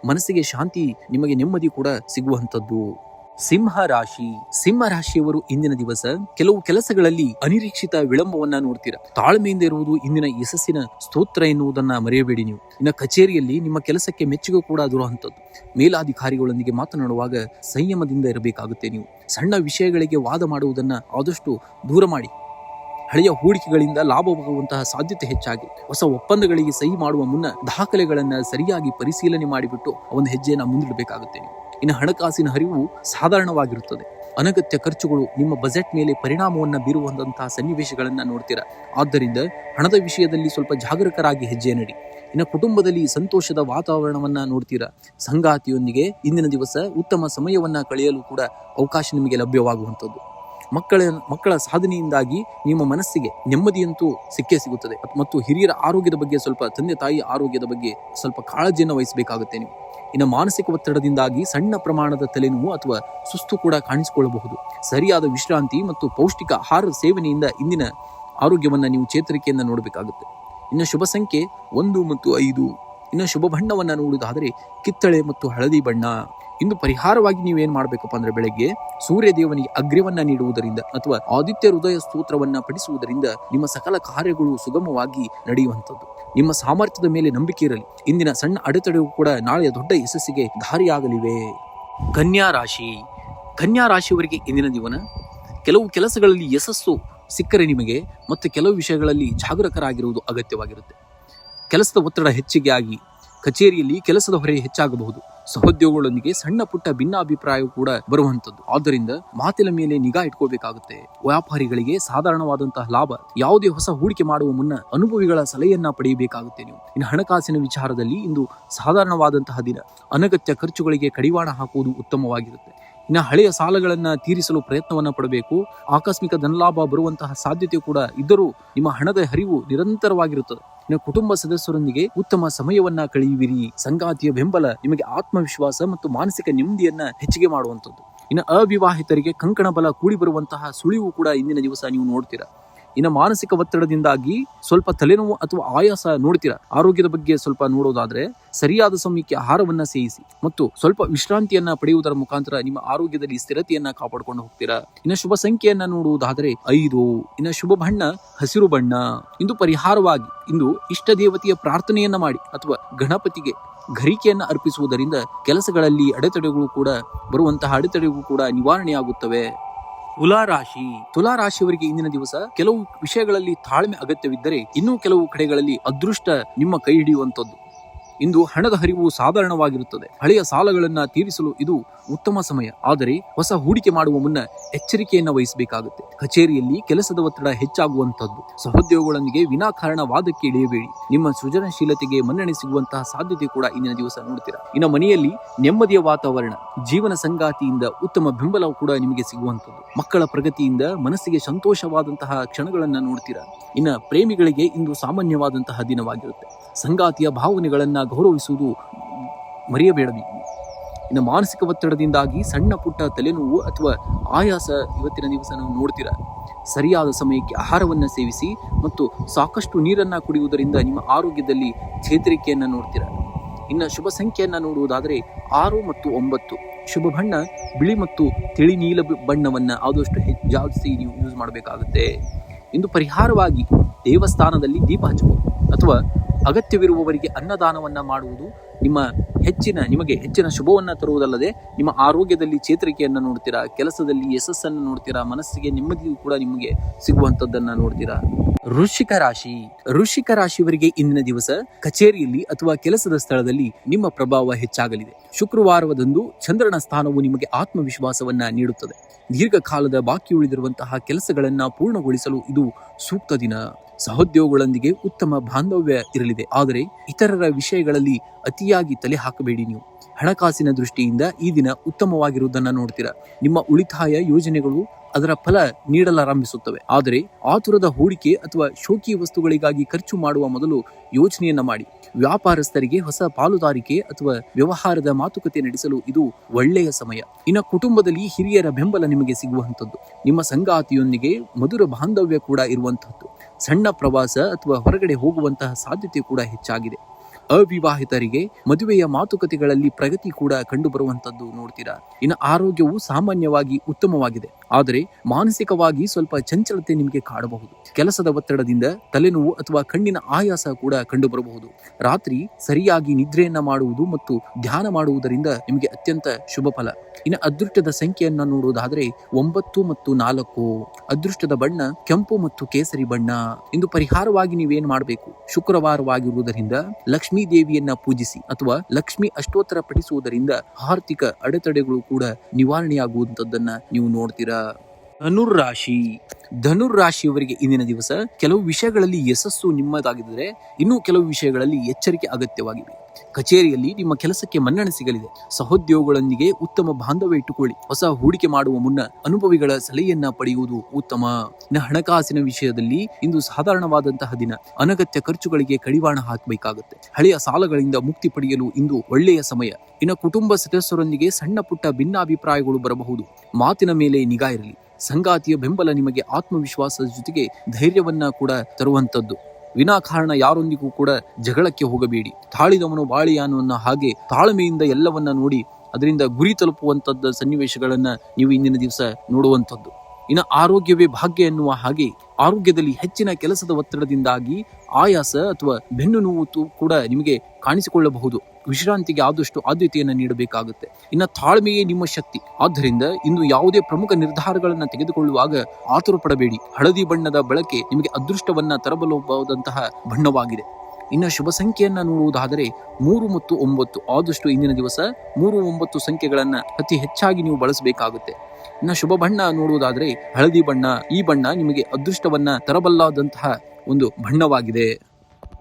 ಮನಸ್ಸಿಗೆ ಶಾಂತಿ, ನಿಮಗೆ ನೆಮ್ಮದಿ ಕೂಡ ಸಿಗುವಂಥದ್ದು. ಸಿಂಹ ರಾಶಿ ಸಿಂಹ ರಾಶಿಯವರು ಇಂದಿನ ದಿವಸ ಕೆಲವು ಕೆಲಸಗಳಲ್ಲಿ ಅನಿರೀಕ್ಷಿತ ವಿಳಂಬವನ್ನ ನೋಡ್ತೀರ. ತಾಳ್ಮೆಯಿಂದ ಇರುವುದು ಇಂದಿನ ಯಶಸ್ಸಿನ ಸ್ತೋತ್ರ ಎನ್ನುವುದನ್ನ ಮರೆಯಬೇಡಿ ನೀವು. ಇನ್ನು ಕಚೇರಿಯಲ್ಲಿ ನಿಮ್ಮ ಕೆಲಸಕ್ಕೆ ಮೆಚ್ಚುಗೆ ಕೂಡ ದೊರೆಯುವಂಥದ್ದು ಮೇಲಾಧಿಕಾರಿಗಳೊಂದಿಗೆ ಮಾತನಾಡುವಾಗ ಸಂಯಮದಿಂದ ಇರಬೇಕಾಗುತ್ತೆ ನೀವು. ಸಣ್ಣ ವಿಷಯಗಳಿಗೆ ವಾದ ಮಾಡುವುದನ್ನ ಆದಷ್ಟು ದೂರ ಮಾಡಿ. ಹಳೆಯ ಹೂಡಿಕೆಗಳಿಂದ ಲಾಭವಾಗುವಂತಹ ಸಾಧ್ಯತೆ ಹೆಚ್ಚಾಗಿ. ಹೊಸ ಒಪ್ಪಂದಗಳಿಗೆ ಸಹಿ ಮಾಡುವ ಮುನ್ನ ದಾಖಲೆಗಳನ್ನ ಸರಿಯಾಗಿ ಪರಿಶೀಲನೆ ಮಾಡಿಬಿಟ್ಟು ಒಂದು ಹೆಜ್ಜೆಯನ್ನ ಮುಂದಿಡಬೇಕಾಗುತ್ತೆ ನೀವು. ಇನ್ನು ಹಣಕಾಸಿನ ಹರಿವು ಸಾಧಾರಣವಾಗಿರುತ್ತದೆ. ಅನಗತ್ಯ ಖರ್ಚುಗಳು ನಿಮ್ಮ ಬಜೆಟ್ ಮೇಲೆ ಪರಿಣಾಮವನ್ನು ಬೀರುವಂತಹ ಸನ್ನಿವೇಶಗಳನ್ನು ನೋಡ್ತೀರಾ. ಆದ್ದರಿಂದ ಹಣದ ವಿಷಯದಲ್ಲಿ ಸ್ವಲ್ಪ ಜಾಗರೂಕರಾಗಿ ಹೆಜ್ಜೆ ನಡಿ. ಇನ್ನು ಕುಟುಂಬದಲ್ಲಿ ಸಂತೋಷದ ವಾತಾವರಣವನ್ನು ನೋಡ್ತೀರಾ. ಸಂಗಾತಿಯೊಂದಿಗೆ ಇಂದಿನ ದಿವಸ ಉತ್ತಮ ಸಮಯವನ್ನು ಕಳೆಯಲು ಕೂಡ ಅವಕಾಶ ನಿಮಗೆ ಲಭ್ಯವಾಗುವಂಥದ್ದು. ಮಕ್ಕಳ ಮಕ್ಕಳ ಸಾಧನೆಯಿಂದಾಗಿ ನಿಮ್ಮ ಮನಸ್ಸಿಗೆ ನೆಮ್ಮದಿಯಂತೂ ಸಿಕ್ಕೇ ಸಿಗುತ್ತದೆ. ಮತ್ತು ಹಿರಿಯರ ಆರೋಗ್ಯದ ಬಗ್ಗೆ ಸ್ವಲ್ಪ ತಂದೆ ತಾಯಿ ಆರೋಗ್ಯದ ಬಗ್ಗೆ ಸ್ವಲ್ಪ ಕಾಳಜಿಯನ್ನು ವಹಿಸಬೇಕಾಗುತ್ತೆ ನೀವು. ಇನ್ನು ಮಾನಸಿಕ ಒತ್ತಡದಿಂದಾಗಿ ಸಣ್ಣ ಪ್ರಮಾಣದ ತಲೆನೋವು ಅಥವಾ ಸುಸ್ತು ಕೂಡ ಕಾಣಿಸಿಕೊಳ್ಳಬಹುದು. ಸರಿಯಾದ ವಿಶ್ರಾಂತಿ ಮತ್ತು ಪೌಷ್ಟಿಕ ಆಹಾರ ಸೇವನೆಯಿಂದ ಇಂದಿನ ಆರೋಗ್ಯವನ್ನು ನೀವು ಚೇತರಿಕೆಯಿಂದ ನೋಡಬೇಕಾಗುತ್ತೆ. ಇನ್ನು ಶುಭ ಸಂಖ್ಯೆ ಒಂದು ಮತ್ತು ಐದು. ಇನ್ನು ಶುಭ ಬಣ್ಣವನ್ನು ನೋಡುವುದಾದರೆ ಕಿತ್ತಳೆ ಮತ್ತು ಹಳದಿ ಬಣ್ಣ. ಇಂದು ಪರಿಹಾರವಾಗಿ ನೀವೇನ್ ಮಾಡಬೇಕಪ್ಪ ಅಂದ್ರೆ ಬೆಳಗ್ಗೆ ಸೂರ್ಯ ದೇವನಿಗೆ ಅಗ್ರವನ್ನ ನೀಡುವುದರಿಂದ ಅಥವಾ ಆದಿತ್ಯ ಹೃದಯ ಸ್ತೋತ್ರವನ್ನ ಪಠಿಸುವುದರಿಂದ ನಿಮ್ಮ ಸಕಲ ಕಾರ್ಯಗಳು ಸುಗಮವಾಗಿ ನಡೆಯುವಂಥದ್ದು. ನಿಮ್ಮ ಸಾಮರ್ಥ್ಯದ ಮೇಲೆ ನಂಬಿಕೆ ಇರಲಿ. ಇಂದಿನ ಸಣ್ಣ ಅಡೆತಡೆಗಳು ಕೂಡ ನಾಳೆಯ ದೊಡ್ಡ ಯಶಸ್ಸಿಗೆ ದಾರಿಯಾಗಲಿವೆ. ಕನ್ಯಾ ರಾಶಿ. ಕನ್ಯಾ ರಾಶಿಯವರಿಗೆ ಇಂದಿನ ಜೀವನ ಕೆಲವು ಕೆಲಸಗಳಲ್ಲಿ ಯಶಸ್ಸು ಸಿಕ್ಕರೆ ನಿಮಗೆ ಮತ್ತು ಕೆಲವು ವಿಷಯಗಳಲ್ಲಿ ಜಾಗರೂಕರಾಗಿರುವುದು ಅಗತ್ಯವಾಗಿರುತ್ತೆ. ಕೆಲಸದ ಒತ್ತಡ ಹೆಚ್ಚಿಗೆ ಆಗಿ ಕಚೇರಿಯಲ್ಲಿ ಕೆಲಸದ ಹೊರೆ ಹೆಚ್ಚಾಗಬಹುದು. ಸಹೋದ್ಯೋಗಗಳೊಂದಿಗೆ ಸಣ್ಣ ಪುಟ್ಟ ಭಿನ್ನಾಭಿಪ್ರಾಯ ಕೂಡ ಬರುವಂತದ್ದು ಆದ್ದರಿಂದ ಮಾತಿನ ಮೇಲೆ ನಿಗಾ ಇಟ್ಕೋಬೇಕಾಗುತ್ತೆ ವ್ಯಾಪಾರಿಗಳಿಗೆ ಸಾಧಾರಣವಾದಂತಹ ಲಾಭ, ಯಾವುದೇ ಹೊಸ ಹೂಡಿಕೆ ಮಾಡುವ ಮುನ್ನ ಅನುಭವಿಗಳ ಸಲಹೆಯನ್ನ ಪಡೆಯಬೇಕಾಗುತ್ತೆ ನೀವು. ಇನ್ನು ಹಣಕಾಸಿನ ವಿಚಾರದಲ್ಲಿ ಇಂದು ಸಾಧಾರಣವಾದಂತಹ ದಿನ. ಅನಗತ್ಯ ಖರ್ಚುಗಳಿಗೆ ಕಡಿವಾಣ ಹಾಕುವುದು ಉತ್ತಮವಾಗಿರುತ್ತೆ. ಇನ್ನು ಹಳೆಯ ಸಾಲಗಳನ್ನು ತೀರಿಸಲು ಪ್ರಯತ್ನವನ್ನು ಪಡಬೇಕು. ಆಕಸ್ಮಿಕ ಧನಲಾಭ ಬರುವಂತಹ ಸಾಧ್ಯತೆ ಕೂಡ ಇದ್ದರೂ ನಿಮ್ಮ ಹಣದ ಹರಿವು ನಿರಂತರವಾಗಿರುತ್ತದೆ. ಇನ್ನು ಕುಟುಂಬ ಸದಸ್ಯರೊಂದಿಗೆ ಉತ್ತಮ ಸಮಯವನ್ನ ಕಳೆಯುವಿರಿ. ಸಂಗಾತಿಯ ಬೆಂಬಲ ನಿಮಗೆ ಆತ್ಮವಿಶ್ವಾಸ ಮತ್ತು ಮಾನಸಿಕ ನೆಮ್ಮದಿಯನ್ನ ಹೆಚ್ಚಿಗೆ ಮಾಡುವಂಥದ್ದು. ಇನ್ನು ಅವಿವಾಹಿತರಿಗೆ ಕಂಕಣ ಬಲ ಕೂಡಿ ಬರುವಂತಹ ಸುಳಿವು ಕೂಡ ಇಂದಿನ ದಿವಸ ನೀವು ನೋಡ್ತೀರಾ. ಇನ್ನು ಮಾನಸಿಕ ಒತ್ತಡದಿಂದಾಗಿ ಸ್ವಲ್ಪ ತಲೆನೋವು ಅಥವಾ ಆಯಾಸ ನೋಡ್ತೀರಾ? ಆರೋಗ್ಯದ ಬಗ್ಗೆ ಸ್ವಲ್ಪ ನೋಡೋದಾದ್ರೆ ಸರಿಯಾದ ಸಮಯಕ್ಕೆ ಆಹಾರವನ್ನ ಸೇವಿಸಿ ಮತ್ತು ಸ್ವಲ್ಪ ವಿಶ್ರಾಂತಿಯನ್ನ ಪಡೆಯುವುದರ ಮುಖಾಂತರ ನಿಮ್ಮ ಆರೋಗ್ಯದಲ್ಲಿ ಸ್ಥಿರತೆಯನ್ನ ಕಾಪಾಡಿಕೊಂಡು ಹೋಗ್ತೀರಾ? ಇನ್ನು ಶುಭ ಸಂಖ್ಯೆಯನ್ನ ನೋಡುವುದಾದರೆ ಐದು. ಇನ್ನು ಶುಭ ಬಣ್ಣ, ಹಸಿರು ಬಣ್ಣ. ಇಂದು ಪರಿಹಾರವಾಗಿ ಇಂದು ಇಷ್ಟ ದೇವತೆಯ ಪ್ರಾರ್ಥನೆಯನ್ನ ಮಾಡಿ ಅಥವಾ ಗಣಪತಿಗೆ ಘರಿಕೆಯನ್ನ ಅರ್ಪಿಸುವುದರಿಂದ ಕೆಲಸಗಳಲ್ಲಿ ಅಡೆತಡೆಗಳು ಕೂಡ ಬರುವಂತಹ ಅಡೆತಡೆಗಳು ಕೂಡ ನಿವಾರಣೆಯಾಗುತ್ತವೆ. ತುಲಾ ರಾಶಿ. ತುಲಾ ರಾಶಿಯವರಿಗೆ ಇಂದಿನ ದಿವಸ ಕೆಲವು ವಿಷಯಗಳಲ್ಲಿ ತಾಳ್ಮೆ ಅಗತ್ಯವಿದ್ದರೆ ಇನ್ನೂ ಕೆಲವು ಕಡೆಗಳಲ್ಲಿ ಅದೃಷ್ಟ ನಿಮ್ಮ ಕೈ ಹಿಡಿಯುವಂತದ್ದು ಇಂದು ಹಣದ ಹರಿವು ಸಾಧಾರಣವಾಗಿರುತ್ತದೆ. ಹಳೆಯ ಸಾಲಗಳನ್ನು ತೀರಿಸಲು ಇದು ಉತ್ತಮ ಸಮಯ. ಆದರೆ ಹೊಸ ಹೂಡಿಕೆ ಮಾಡುವ ಮುನ್ನ ಎಚ್ಚರಿಕೆಯನ್ನು ವಹಿಸಬೇಕಾಗುತ್ತೆ. ಕಚೇರಿಯಲ್ಲಿ ಕೆಲಸದ ಒತ್ತಡ ಹೆಚ್ಚಾಗುವಂತದ್ದು ಸಹೋದ್ಯೋಗಗಳೊಂದಿಗೆ ವಿನಾಕಾರಣ ವಾದಕ್ಕೆ ಇಳಿಯಬೇಡಿ. ನಿಮ್ಮ ಸೃಜನಶೀಲತೆಗೆ ಮನ್ನಣೆ ಸಿಗುವಂತಹ ಸಾಧ್ಯತೆ ಕೂಡ ಇಂದಿನ ದಿವಸ ನೋಡ್ತೀರಾ? ಇನ್ನು ಮನೆಯಲ್ಲಿ ನೆಮ್ಮದಿಯ ವಾತಾವರಣ, ಜೀವನ ಸಂಗಾತಿಯಿಂದ ಉತ್ತಮ ಬೆಂಬಲ ಕೂಡ ನಿಮಗೆ ಸಿಗುವಂತದ್ದು ಮಕ್ಕಳ ಪ್ರಗತಿಯಿಂದ ಮನಸ್ಸಿಗೆ ಸಂತೋಷವಾದಂತಹ ಕ್ಷಣಗಳನ್ನ ನೋಡ್ತೀರಾ? ಇನ್ನ ಪ್ರೇಮಿಗಳಿಗೆ ಇಂದು ಸಾಮಾನ್ಯವಾದಂತಹ ದಿನವಾಗಿರುತ್ತೆ. ಸಂಗಾತಿಯ ಭಾವನೆಗಳನ್ನು ಗೌರವಿಸುವುದು ಮರೆಯಬೇಡಬೇಕು ಇನ್ನು ಮಾನಸಿಕ ಒತ್ತಡದಿಂದಾಗಿ ಸಣ್ಣ ಪುಟ್ಟ ತಲೆನೋವು ಅಥವಾ ಆಯಾಸ ಇವತ್ತಿನ ದಿವಸ ನಾವು ನೋಡ್ತೀರ. ಸರಿಯಾದ ಸಮಯಕ್ಕೆ ಆಹಾರವನ್ನು ಸೇವಿಸಿ ಮತ್ತು ಸಾಕಷ್ಟು ನೀರನ್ನು ಕುಡಿಯುವುದರಿಂದ ನಿಮ್ಮ ಆರೋಗ್ಯದಲ್ಲಿ ಚೇತರಿಕೆಯನ್ನು ನೋಡ್ತೀರ. ಇನ್ನು ಶುಭ ಸಂಖ್ಯೆಯನ್ನು ನೋಡುವುದಾದರೆ ಆರು ಮತ್ತು ಒಂಬತ್ತು. ಶುಭ ಬಣ್ಣ, ಬಿಳಿ ಮತ್ತು ತಿಳಿ ನೀಲ ಬಣ್ಣವನ್ನು ಆದಷ್ಟು ಹೆಚ್ಚು ಜಾಸ್ತಿ ನೀವು ಯೂಸ್ ಮಾಡಬೇಕಾಗುತ್ತೆ. ಇಂದು ಪರಿಹಾರವಾಗಿ ದೇವಸ್ಥಾನದಲ್ಲಿ ದೀಪ ಹಚ್ಚಬಹುದು ಅಥವಾ ಅಗತ್ಯವಿರುವವರಿಗೆ ಅನ್ನದಾನವನ್ನು ಮಾಡುವುದು ನಿಮ್ಮ ಹೆಚ್ಚಿನ, ನಿಮಗೆ ಹೆಚ್ಚಿನ ಶುಭವನ್ನು ತರುವುದಲ್ಲದೆ ನಿಮ್ಮ ಆರೋಗ್ಯದಲ್ಲಿ ಚೇತರಿಕೆಯನ್ನು ನೋಡ್ತೀರಾ, ಕೆಲಸದಲ್ಲಿ ಯಶಸ್ಸನ್ನು ನೋಡ್ತೀರಾ, ಮನಸ್ಸಿಗೆ ನೆಮ್ಮದಿಯೂ ಕೂಡ ನಿಮಗೆ ಸಿಗುವಂಥದ್ದನ್ನು ನೋಡ್ತೀರಾ? ವೃಶ್ಚಿಕ ರಾಶಿ. ವೃಶ್ಚಿಕ ರಾಶಿಯವರಿಗೆ ಇಂದಿನ ದಿವಸ ಕಚೇರಿಯಲ್ಲಿ ಅಥವಾ ಕೆಲಸದ ಸ್ಥಳದಲ್ಲಿ ನಿಮ್ಮ ಪ್ರಭಾವ ಹೆಚ್ಚಾಗಲಿದೆ. ಶುಕ್ರವಾರದಂದು ಚಂದ್ರನ ಸ್ಥಾನವು ನಿಮಗೆ ಆತ್ಮವಿಶ್ವಾಸವನ್ನ ನೀಡುತ್ತದೆ. ದೀರ್ಘಕಾಲದ ಬಾಕಿ ಉಳಿದಿರುವಂತಹ ಕೆಲಸಗಳನ್ನ ಪೂರ್ಣಗೊಳಿಸಲು ಇದು ಸೂಕ್ತ ದಿನ. ಸಹೋದ್ಯೋಗಗಳೊಂದಿಗೆ ಉತ್ತಮ ಬಾಂಧವ್ಯ ಇರಲಿದೆ. ಆದರೆ ಇತರರ ವಿಷಯಗಳಲ್ಲಿ ಅತಿಯಾಗಿ ತಲೆ ಹಾಕಬೇಡಿ ನೀವು. ಹಣಕಾಸಿನ ದೃಷ್ಟಿಯಿಂದ ಈ ದಿನ ಉತ್ತಮವಾಗಿರುವುದನ್ನು ನೋಡ್ತೀರಾ. ನಿಮ್ಮ ಉಳಿತಾಯ ಯೋಜನೆಗಳು ಅದರ ಫಲ ನೀಡಲಾರಂಭಿಸುತ್ತವೆ. ಆದರೆ ಆತುರದ ಹೂಡಿಕೆ ಅಥವಾ ಶೋಕಿ ವಸ್ತುಗಳಿಗಾಗಿ ಖರ್ಚು ಮಾಡುವ ಮೊದಲು ಯೋಜನೆಯನ್ನ ಮಾಡಿ. ವ್ಯಾಪಾರಸ್ಥರಿಗೆ ಹೊಸ ಪಾಲುದಾರಿಕೆ ಅಥವಾ ವ್ಯವಹಾರದ ಮಾತುಕತೆ ನಡೆಸಲು ಇದು ಒಳ್ಳೆಯ ಸಮಯ. ಇನ್ನು ಕುಟುಂಬದಲ್ಲಿ ಹಿರಿಯರ ಬೆಂಬಲ ನಿಮಗೆ ಸಿಗುವಂಥದ್ದು. ನಿಮ್ಮ ಸಂಗಾತಿಯೊಂದಿಗೆ ಮಧುರ ಬಾಂಧವ್ಯ ಕೂಡ ಇರುವಂತಹದ್ದು ಸಣ್ಣ ಪ್ರವಾಸ ಅಥವಾ ಹೊರಗಡೆ ಹೋಗುವಂತಹ ಸಾಧ್ಯತೆ ಕೂಡ ಹೆಚ್ಚಾಗಿದೆ. ಅವಿವಾಹಿತರಿಗೆ ಮದುವೆಯ ಮಾತುಕತೆಗಳಲ್ಲಿ ಪ್ರಗತಿ ಕೂಡ ಕಂಡು ಬರುವಂತದ್ದು ನೋಡ್ತೀರಾ? ಇನ್ನು ಆರೋಗ್ಯವು ಸಾಮಾನ್ಯವಾಗಿ ಉತ್ತಮವಾಗಿದೆ. ಆದರೆ ಮಾನಸಿಕವಾಗಿ ಸ್ವಲ್ಪ ಚಂಚಲತೆ ನಿಮಗೆ ಕಾಡಬಹುದು. ಕೆಲಸದ ಒತ್ತಡದಿಂದ ತಲೆನೋವು ಅಥವಾ ಕಣ್ಣಿನ ಆಯಾಸ ಕೂಡ ಕಂಡು ಬರಬಹುದು ರಾತ್ರಿ ಸರಿಯಾಗಿ ನಿದ್ರೆಯನ್ನ ಮಾಡುವುದು ಮತ್ತು ಧ್ಯಾನ ಮಾಡುವುದರಿಂದ ನಿಮಗೆ ಅತ್ಯಂತ ಶುಭ ಫಲ. ಇನ್ನು ಅದೃಷ್ಟದ ಸಂಖ್ಯೆಯನ್ನ ನೋಡುವುದಾದರೆ ಒಂಬತ್ತು ಮತ್ತು ನಾಲ್ಕು. ಅದೃಷ್ಟದ ಬಣ್ಣ ಕೆಂಪು ಮತ್ತು ಕೇಸರಿ ಬಣ್ಣ. ಇಂದು ಪರಿಹಾರವಾಗಿ ನೀವೇನ್ ಮಾಡಬೇಕು? ಶುಕ್ರವಾರವಾಗಿರುವುದರಿಂದ ಲಕ್ಷ್ಮೀ ದೇವಿಯನ್ನ ಪೂಜಿಸಿ ಅಥವಾ ಲಕ್ಷ್ಮಿ ಅಷ್ಟೋತ್ತರ ಪಠಿಸುವುದರಿಂದ ಆರ್ಥಿಕ ಅಡೆತಡೆಗಳು ಕೂಡ ನಿವಾರಣೆಯಾಗುವಂತದ್ದನ್ನ ನೀವು ನೋಡ್ತೀರಾ? ಧನುರ್ರಾಶಿ. ಧನುರ್ರಾಶಿಯವರಿಗೆ ಇಂದಿನ ದಿವಸ ಕೆಲವು ವಿಷಯಗಳಲ್ಲಿ ಯಶಸ್ಸು ನಿಮ್ಮದಾಗಿದ್ದರೆ ಇನ್ನೂ ಕೆಲವು ವಿಷಯಗಳಲ್ಲಿ ಎಚ್ಚರಿಕೆ ಅಗತ್ಯವಾಗಿವೆ. ಕಚೇರಿಯಲ್ಲಿ ನಿಮ್ಮ ಕೆಲಸಕ್ಕೆ ಮನ್ನಣೆ ಸಿಗಲಿದೆ. ಸಹೋದ್ಯೋಗಗಳೊಂದಿಗೆ ಉತ್ತಮ ಬಾಂಧವ್ಯ ಇಟ್ಟುಕೊಳ್ಳಿ. ಹೊಸ ಹೂಡಿಕೆ ಮಾಡುವ ಮುನ್ನ ಅನುಭವಿಗಳ ಸಲಹೆಯನ್ನ ಪಡೆಯುವುದು ಉತ್ತಮ. ಹಣಕಾಸಿನ ವಿಷಯದಲ್ಲಿ ಇಂದು ಸಾಧಾರಣವಾದಂತಹ ದಿನ. ಅನಗತ್ಯ ಖರ್ಚುಗಳಿಗೆ ಕಡಿವಾಣ ಹಾಕಬೇಕಾಗುತ್ತೆ. ಹಳೆಯ ಸಾಲಗಳಿಂದ ಮುಕ್ತಿ ಪಡೆಯಲು ಇಂದು ಒಳ್ಳೆಯ ಸಮಯ. ಇನ್ನು ಕುಟುಂಬ ಸದಸ್ಯರೊಂದಿಗೆ ಸಣ್ಣ ಪುಟ್ಟ ಭಿನ್ನಾಭಿಪ್ರಾಯಗಳು ಬರಬಹುದು. ಮಾತಿನ ಮೇಲೆ ನಿಗಾ ಇರಲಿ. ಸಂಗಾತಿಯ ಬೆಂಬಲ ನಿಮಗೆ ಆತ್ಮವಿಶ್ವಾಸದ ಜೊತೆಗೆ ಧೈರ್ಯವನ್ನ ಕೂಡ ತರುವಂತದ್ದು ವಿನಾಕಾರಣ ಯಾರೊಂದಿಗೂ ಕೂಡ ಜಗಳಕ್ಕೆ ಹೋಗಬೇಡಿ. ತಾಳಿದವನು ಬಾಳಿಯಾನು ಅನ್ನೋ ಹಾಗೆ ತಾಳ್ಮೆಯಿಂದ ಎಲ್ಲವನ್ನ ನೋಡಿ, ಅದರಿಂದ ಗುರಿ ತಲುಪುವಂತದ್ದ ಸನ್ನಿವೇಶಗಳನ್ನ ನೀವು ಇಂದಿನ ದಿವಸ ನೋಡುವಂಥದ್ದು. ಇನ್ನು ಆರೋಗ್ಯವೇ ಭಾಗ್ಯ ಎನ್ನುವ ಹಾಗೆ ಆರೋಗ್ಯದಲ್ಲಿ ಹೆಚ್ಚಿನ ಕೆಲಸದ ಒತ್ತಡದಿಂದಾಗಿ ಆಯಾಸ ಅಥವಾ ಬೆನ್ನು ನೋವು ಕೂಡ ನಿಮಗೆ ಕಾಣಿಸಿಕೊಳ್ಳಬಹುದು. ವಿಶ್ರಾಂತಿಗೆ ಆದಷ್ಟು ಆದ್ಯತೆಯನ್ನು ನೀಡಬೇಕಾಗುತ್ತೆ. ಇನ್ನು ತಾಳ್ಮೆಯೇ ನಿಮ್ಮ ಶಕ್ತಿ. ಆದ್ದರಿಂದ ಇಂದು ಯಾವುದೇ ಪ್ರಮುಖ ನಿರ್ಧಾರಗಳನ್ನು ತೆಗೆದುಕೊಳ್ಳುವಾಗ ಆತುರ ಪಡಬೇಡಿ ಹಳದಿ ಬಣ್ಣದ ಬಳಕೆ ನಿಮಗೆ ಅದೃಷ್ಟವನ್ನು ತರಬಲಬಹುದಂತಹ ಬಣ್ಣವಾಗಿದೆ. ಇನ್ನು ಶುಭ ಸಂಖ್ಯೆಯನ್ನ ನೋಡುವುದಾದರೆ ಮೂರು ಮತ್ತು ಒಂಬತ್ತು. ಆದಷ್ಟು ಇಂದಿನ ದಿವಸ ಮೂರು, ಒಂಬತ್ತು ಸಂಖ್ಯೆಗಳನ್ನು ಅತಿ ಹೆಚ್ಚಾಗಿ ನೀವು ಬಳಸಬೇಕಾಗುತ್ತೆ. ಇನ್ನು ಶುಭ ಬಣ್ಣ ನೋಡುವುದಾದರೆ ಹಳದಿ ಬಣ್ಣ ಈ ಬಣ್ಣ ನಿಮಗೆ ಅದೃಷ್ಟವನ್ನ ತರಬಲ್ಲಾದಂತಹ ಒಂದು ಬಣ್ಣವಾಗಿದೆ.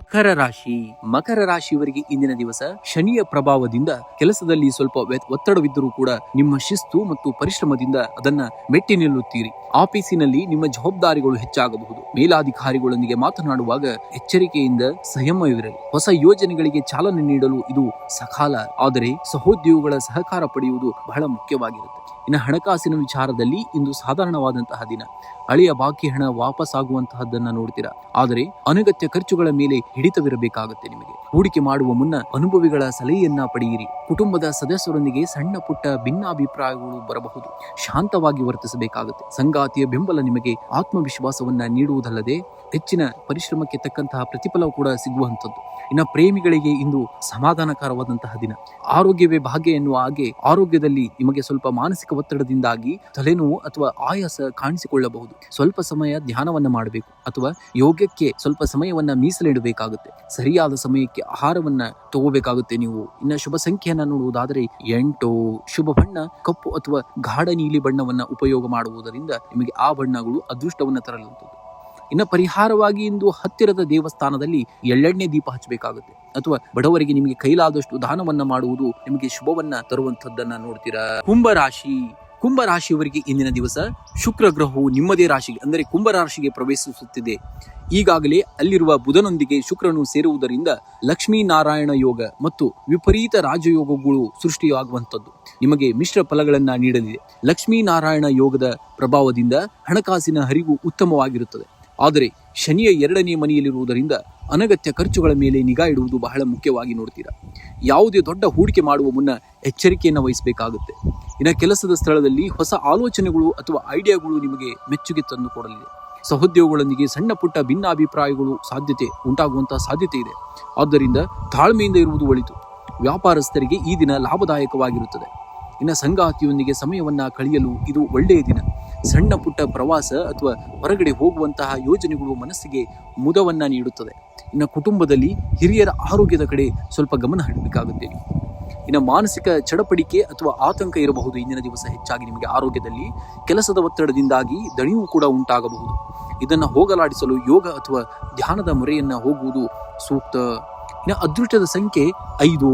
ಮಕರ ರಾಶಿ. ಮಕರ ರಾಶಿಯವರಿಗೆ ಇಂದಿನ ದಿವಸ ಶನಿಯ ಪ್ರಭಾವದಿಂದ ಕೆಲಸದಲ್ಲಿ ಸ್ವಲ್ಪ ಒತ್ತಡವಿದ್ದರೂ ಕೂಡ ನಿಮ್ಮ ಶಿಸ್ತು ಮತ್ತು ಪರಿಶ್ರಮದಿಂದ ಅದನ್ನ ಮೆಟ್ಟಿ ನಿಲ್ಲುತ್ತೀರಿ. ಆಫೀಸಿನಲ್ಲಿ ನಿಮ್ಮ ಜವಾಬ್ದಾರಿಗಳು ಹೆಚ್ಚಾಗಬಹುದು. ಮೇಲಾಧಿಕಾರಿಗಳೊಂದಿಗೆ ಮಾತನಾಡುವಾಗ ಎಚ್ಚರಿಕೆಯಿಂದ ಸಂಯಮವಿರಲಿ ಹೊಸ ಯೋಜನೆಗಳಿಗೆ ಚಾಲನೆ ನೀಡಲು ಇದು ಸಕಾಲ. ಆದರೆ ಸಹೋದ್ಯೋಗಿಗಳ ಸಹಕಾರ ಪಡೆಯುವುದು ಬಹಳ ಮುಖ್ಯವಾಗಿರುತ್ತೆ. ಇನ್ನು ಹಣಕಾಸಿನ ವಿಚಾರದಲ್ಲಿ ಇಂದು ಸಾಧಾರಣವಾದಂತಹ ದಿನ. ಹಳೆಯ ಬಾಕಿ ಹಣ ವಾಪಸ್ಸಾಗುವಂತಹದ್ದನ್ನ ನೋಡ್ತೀರಾ? ಆದರೆ ಅನಗತ್ಯ ಖರ್ಚುಗಳ ಮೇಲೆ ಹಿಡಿತವಿರಬೇಕಾಗುತ್ತೆ ನಿಮಗೆ. ಹೂಡಿಕೆ ಮಾಡುವ ಮುನ್ನ ಅನುಭವಿಗಳ ಸಲಹೆಯನ್ನ ಪಡೆಯಿರಿ. ಕುಟುಂಬದ ಸದಸ್ಯರೊಂದಿಗೆ ಸಣ್ಣ ಪುಟ್ಟ ಭಿನ್ನಾಭಿಪ್ರಾಯಗಳು ಬರಬಹುದು. ಶಾಂತವಾಗಿ ವರ್ತಿಸಬೇಕಾಗುತ್ತೆ. ಸಂಗಾತಿಯ ಬೆಂಬಲ ನಿಮಗೆ ಆತ್ಮವಿಶ್ವಾಸವನ್ನ ನೀಡುವುದಲ್ಲದೆ ಹೆಚ್ಚಿನ ಪರಿಶ್ರಮಕ್ಕೆ ತಕ್ಕಂತಹ ಪ್ರತಿಫಲ ಕೂಡ ಸಿಗುವಂಥದ್ದು. ಇನ್ನು ಪ್ರೇಮಿಗಳಿಗೆ ಇಂದು ಸಮಾಧಾನಕರವಾದಂತಹ ದಿನ. ಆರೋಗ್ಯವೇ ಭಾಗ್ಯ ಎನ್ನುವ ಹಾಗೆ ಆರೋಗ್ಯದಲ್ಲಿ ನಿಮಗೆ ಸ್ವಲ್ಪ ಮಾನಸಿಕ ಒತ್ತಡದಿಂದಾಗಿ ತಲೆನೋವು ಅಥವಾ ಆಯಾಸ ಕಾಣಿಸಿಕೊಳ್ಳಬಹುದು. ಸ್ವಲ್ಪ ಸಮಯ ಧ್ಯಾನವನ್ನು ಮಾಡಬೇಕು ಅಥವಾ ಯೋಗಕ್ಕೆ ಸ್ವಲ್ಪ ಸಮಯವನ್ನ ಮೀಸಲಿಡಬೇಕಾಗುತ್ತೆ. ಸರಿಯಾದ ಸಮಯಕ್ಕೆ ಆಹಾರವನ್ನ ತಗೋಬೇಕಾಗುತ್ತೆ ನೀವು. ಇನ್ನು ಶುಭ ಸಂಖ್ಯೆಯನ್ನ ನೋಡುವುದಾದರೆ ಎಂಟು. ಶುಭ ಬಣ್ಣ, ಕಪ್ಪು ಅಥವಾ ಗಾಢ ನೀಲಿ ಬಣ್ಣವನ್ನ ಉಪಯೋಗ ಮಾಡುವುದರಿಂದ ನಿಮಗೆ ಆ ಬಣ್ಣಗಳು ಅದೃಷ್ಟವನ್ನು ತರಲುತ್ತದೆ ಇನ್ನು ಪರಿಹಾರವಾಗಿ ಇಂದು ಹತ್ತಿರದ ದೇವಸ್ಥಾನದಲ್ಲಿ ಎಳ್ಳೆಣ್ಣೆ ದೀಪ ಹಚ್ಚಬೇಕಾಗುತ್ತೆ. ಅಥವಾ ಬಡವರಿಗೆ ನಿಮಗೆ ಕೈಲಾದಷ್ಟು ದಾನವನ್ನ ಮಾಡುವುದು ನಿಮಗೆ ಶುಭವನ್ನ ತರುವಂತದ್ದನ್ನ ನೋಡ್ತೀರಾ? ಕುಂಭರಾಶಿ. ಕುಂಭರಾಶಿಯವರಿಗೆ ಇಂದಿನ ದಿವಸ ಶುಕ್ರ ಗ್ರಹವು ನಿಮ್ಮದೇ ರಾಶಿಗೆ ಅಂದರೆ ಕುಂಭರಾಶಿಗೆ ಪ್ರವೇಶಿಸುತ್ತಿದೆ. ಈಗಾಗಲೇ ಅಲ್ಲಿರುವ ಬುಧನೊಂದಿಗೆ ಶುಕ್ರನು ಸೇರುವುದರಿಂದ ಲಕ್ಷ್ಮೀ ನಾರಾಯಣ ಯೋಗ ಮತ್ತು ವಿಪರೀತ ರಾಜಯೋಗಗಳು ಸೃಷ್ಟಿಯಾಗುವಂಥದ್ದು. ನಿಮಗೆ ಮಿಶ್ರ ಫಲಗಳನ್ನ ನೀಡಲಿದೆ. ಲಕ್ಷ್ಮೀ ನಾರಾಯಣ ಯೋಗದ ಪ್ರಭಾವದಿಂದ ಹಣಕಾಸಿನ ಹರಿವು ಉತ್ತಮವಾಗಿರುತ್ತದೆ. ಆದರೆ ಶನಿಯ ಎರಡನೇ ಮನೆಯಲ್ಲಿರುವುದರಿಂದ ಅನಗತ್ಯ ಖರ್ಚುಗಳ ಮೇಲೆ ನಿಗಾ ಇಡುವುದು ಬಹಳ ಮುಖ್ಯವಾಗಿ ನೋಡ್ತೀರಾ. ಯಾವುದೇ ದೊಡ್ಡ ಹೂಡಿಕೆ ಮಾಡುವ ಮುನ್ನ ಎಚ್ಚರಿಕೆಯನ್ನು ವಹಿಸಬೇಕಾಗುತ್ತೆ. ಇನ್ನು ಕೆಲಸದ ಸ್ಥಳದಲ್ಲಿ ಹೊಸ ಆಲೋಚನೆಗಳು ಅಥವಾ ಐಡಿಯಾಗಳು ನಿಮಗೆ ಮೆಚ್ಚುಗೆ ತಂದು ಕೊಡಲಿದೆ. ಸಹೋದ್ಯೋಗಗಳೊಂದಿಗೆ ಸಣ್ಣ ಪುಟ್ಟ ಭಿನ್ನಾಭಿಪ್ರಾಯಗಳು ಸಾಧ್ಯತೆ ಉಂಟಾಗುವಂತಹ ಸಾಧ್ಯತೆ ಇದೆ. ಆದ್ದರಿಂದ ತಾಳ್ಮೆಯಿಂದ ಇರುವುದು ಒಳಿತು. ವ್ಯಾಪಾರಸ್ಥರಿಗೆ ಈ ದಿನ ಲಾಭದಾಯಕವಾಗಿರುತ್ತದೆ. ಇನ್ನು ಸಂಗಾತಿಯೊಂದಿಗೆ ಸಮಯವನ್ನ ಕಳೆಯಲು ಇದು ಒಳ್ಳೆಯ ದಿನ. ಸಣ್ಣ ಪುಟ್ಟ ಪ್ರವಾಸ ಅಥವಾ ಹೊರಗಡೆ ಹೋಗುವಂತಹ ಯೋಜನೆಗಳು ಮನಸ್ಸಿಗೆ ಮುದವನ್ನು ನೀಡುತ್ತದೆ. ಇನ್ನು ಕುಟುಂಬದಲ್ಲಿ ಹಿರಿಯರ ಆರೋಗ್ಯದ ಕಡೆ ಸ್ವಲ್ಪ ಗಮನ ಹರಿಬೇಕಾಗುತ್ತೆ. ಇನ್ನು ಮಾನಸಿಕ ಚಡಪಡಿಕೆ ಅಥವಾ ಆತಂಕ ಇರಬಹುದು ಇಂದಿನ ದಿವಸ ಹೆಚ್ಚಾಗಿ ನಿಮಗೆ ಆರೋಗ್ಯದಲ್ಲಿ. ಕೆಲಸದ ಒತ್ತಡದಿಂದಾಗಿ ದಣಿವು ಕೂಡ ಉಂಟಾಗಬಹುದು. ಇದನ್ನು ಹೋಗಲಾಡಿಸಲು ಯೋಗ ಅಥವಾ ಧ್ಯಾನದ ಮೊರೆಯನ್ನು ಹೋಗುವುದು ಸೂಕ್ತ. ಇನ್ನು ಅದೃಷ್ಟದ ಸಂಖ್ಯೆ ಐದು.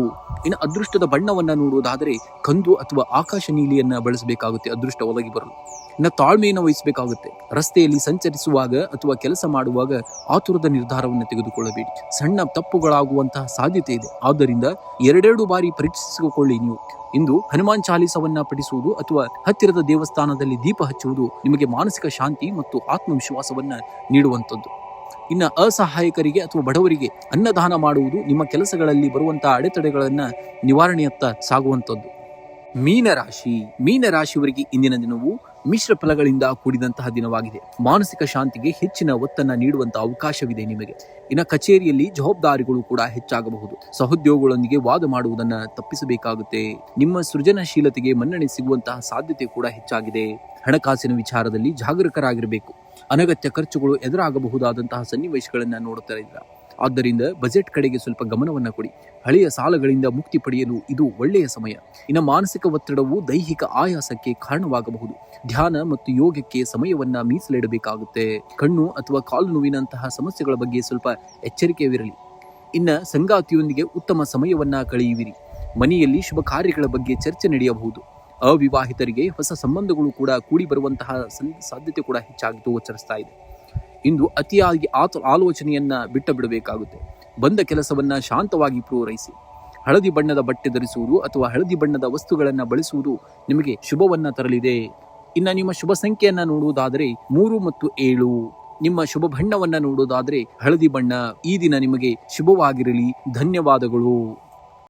ಇನ್ನು ಅದೃಷ್ಟದ ಬಣ್ಣವನ್ನು ನೋಡುವುದಾದರೆ ಕಂದು ಅಥವಾ ಆಕಾಶ ನೀಲಿಯನ್ನು ಬಳಸಬೇಕಾಗುತ್ತೆ. ಅದೃಷ್ಟ ಒದಗಿ ಬರಲು. ಇನ್ನು ತಾಳ್ಮೆಯನ್ನು ವಹಿಸಬೇಕಾಗುತ್ತೆ. ರಸ್ತೆಯಲ್ಲಿ ಸಂಚರಿಸುವಾಗ ಅಥವಾ ಕೆಲಸ ಮಾಡುವಾಗ ಆತುರದ ನಿರ್ಧಾರವನ್ನು ತೆಗೆದುಕೊಳ್ಳಬೇಡಿ. ಸಣ್ಣ ತಪ್ಪುಗಳಾಗುವಂತಹ ಸಾಧ್ಯತೆ ಇದೆ. ಆದ್ದರಿಂದ ಎರಡೆರಡು ಬಾರಿ ಪರೀಕ್ಷಿಸಿಕೊಳ್ಳಿ ನೀವು. ಇಂದು ಹನುಮಾನ್ ಚಾಲಿಸವನ್ನ ಪಠಿಸುವುದು ಅಥವಾ ಹತ್ತಿರದ ದೇವಸ್ಥಾನದಲ್ಲಿ ದೀಪ ಹಚ್ಚುವುದು ನಿಮಗೆ ಮಾನಸಿಕ ಶಾಂತಿ ಮತ್ತು ಆತ್ಮವಿಶ್ವಾಸವನ್ನ ನೀಡುವಂಥದ್ದು. ಇನ್ನು ಅಸಹಾಯಕರಿಗೆ ಅಥವಾ ಬಡವರಿಗೆ ಅನ್ನದಾನ ಮಾಡುವುದು ನಿಮ್ಮ ಕೆಲಸಗಳಲ್ಲಿ ಬರುವಂತಹ ಅಡೆತಡೆಗಳನ್ನ ನಿವಾರಣೆಯತ್ತ ಸಾಗುವಂಥದ್ದು. ಮೀನರಾಶಿ. ಮೀನರಾಶಿಯವರಿಗೆ ಇಂದಿನ ದಿನವು ಮಿಶ್ರ ಫಲಗಳಿಂದ ಕೂಡಿದಂತಹ ದಿನವಾಗಿದೆ. ಮಾನಸಿಕ ಶಾಂತಿಗೆ ಹೆಚ್ಚಿನ ಒತ್ತನ್ನ ನೀಡುವಂತಹ ಅವಕಾಶವಿದೆ ನಿಮಗೆ. ಇನ್ನು ಕಚೇರಿಯಲ್ಲಿ ಜವಾಬ್ದಾರಿಗಳು ಕೂಡ ಹೆಚ್ಚಾಗಬಹುದು. ಸಹೋದ್ಯೋಗಿಗಳೊಂದಿಗೆ ವಾದ ಮಾಡುವುದನ್ನು ತಪ್ಪಿಸಬೇಕಾಗುತ್ತೆ. ನಿಮ್ಮ ಸೃಜನಶೀಲತೆಗೆ ಮನ್ನಣೆ ಸಿಗುವಂತಹ ಸಾಧ್ಯತೆ ಕೂಡ ಹೆಚ್ಚಾಗಿದೆ. ಹಣಕಾಸಿನ ವಿಚಾರದಲ್ಲಿ ಜಾಗರೂಕರಾಗಿರಬೇಕು. ಅನಗತ್ಯ ಖರ್ಚುಗಳು ಎದುರಾಗಬಹುದಾದಂತಹ ಸನ್ನಿವೇಶಗಳನ್ನ ನೋಡುತ್ತಾ ಆದ್ದರಿಂದ ಬಜೆಟ್ ಕಡೆಗೆ ಸ್ವಲ್ಪ ಗಮನವನ್ನು ಕೊಡಿ. ಹಳೆಯ ಸಾಲಗಳಿಂದ ಮುಕ್ತಿ ಪಡೆಯಲು ಇದು ಒಳ್ಳೆಯ ಸಮಯ. ಇನ್ನು ಮಾನಸಿಕ ಒತ್ತಡವು ದೈಹಿಕ ಆಯಾಸಕ್ಕೆ ಕಾರಣವಾಗಬಹುದು. ಧ್ಯಾನ ಮತ್ತು ಯೋಗಕ್ಕೆ ಸಮಯವನ್ನ ಮೀಸಲಿಡಬೇಕಾಗುತ್ತೆ. ಕಣ್ಣು ಅಥವಾ ಕಾಲು ನೋವಿನಂತಹ ಸಮಸ್ಯೆಗಳ ಬಗ್ಗೆ ಸ್ವಲ್ಪ ಎಚ್ಚರಿಕೆವಿರಲಿ. ಇನ್ನ ಸಂಗಾತಿಯೊಂದಿಗೆ ಉತ್ತಮ ಸಮಯವನ್ನ ಕಳೆಯುವಿರಿ. ಮನೆಯಲ್ಲಿ ಶುಭ ಕಾರ್ಯಗಳ ಬಗ್ಗೆ ಚರ್ಚೆ ನಡೆಯಬಹುದು. ಅವಿವಾಹಿತರಿಗೆ ಹೊಸ ಸಂಬಂಧಗಳು ಕೂಡ ಕೂಡಿ ಬರುವಂತಹ ಸಾಧ್ಯತೆ ಕೂಡ ಹೆಚ್ಚಾಗಿ ಗೋಚರಿಸ್ತಾ ಇದೆ. ಇಂದು ಅತಿಯಾಗಿ ಆತ, ಆಲೋಚನೆಯನ್ನ ಬಿಟ್ಟ ಬಿಡಬೇಕಾಗುತ್ತೆ ಬಂದ ಕೆಲಸವನ್ನು ಶಾಂತವಾಗಿ ಪೂರೈಸಿ. ಹಳದಿ ಬಣ್ಣದ ಬಟ್ಟೆ ಧರಿಸುವುದು ಅಥವಾ ಹಳದಿ ಬಣ್ಣದ ವಸ್ತುಗಳನ್ನು ಬಳಸುವುದು ನಿಮಗೆ ಶುಭವನ್ನು ತರಲಿದೆ. ಇನ್ನು ನಿಮ್ಮ ಶುಭ ಸಂಖ್ಯೆಯನ್ನು ನೋಡುವುದಾದರೆ ಮೂರು ಮತ್ತು ಏಳು. ನಿಮ್ಮ ಶುಭ ಬಣ್ಣವನ್ನು ನೋಡುವುದಾದರೆ ಹಳದಿ ಬಣ್ಣ. ಈ ದಿನ ನಿಮಗೆ ಶುಭವಾಗಿರಲಿ. ಧನ್ಯವಾದಗಳು.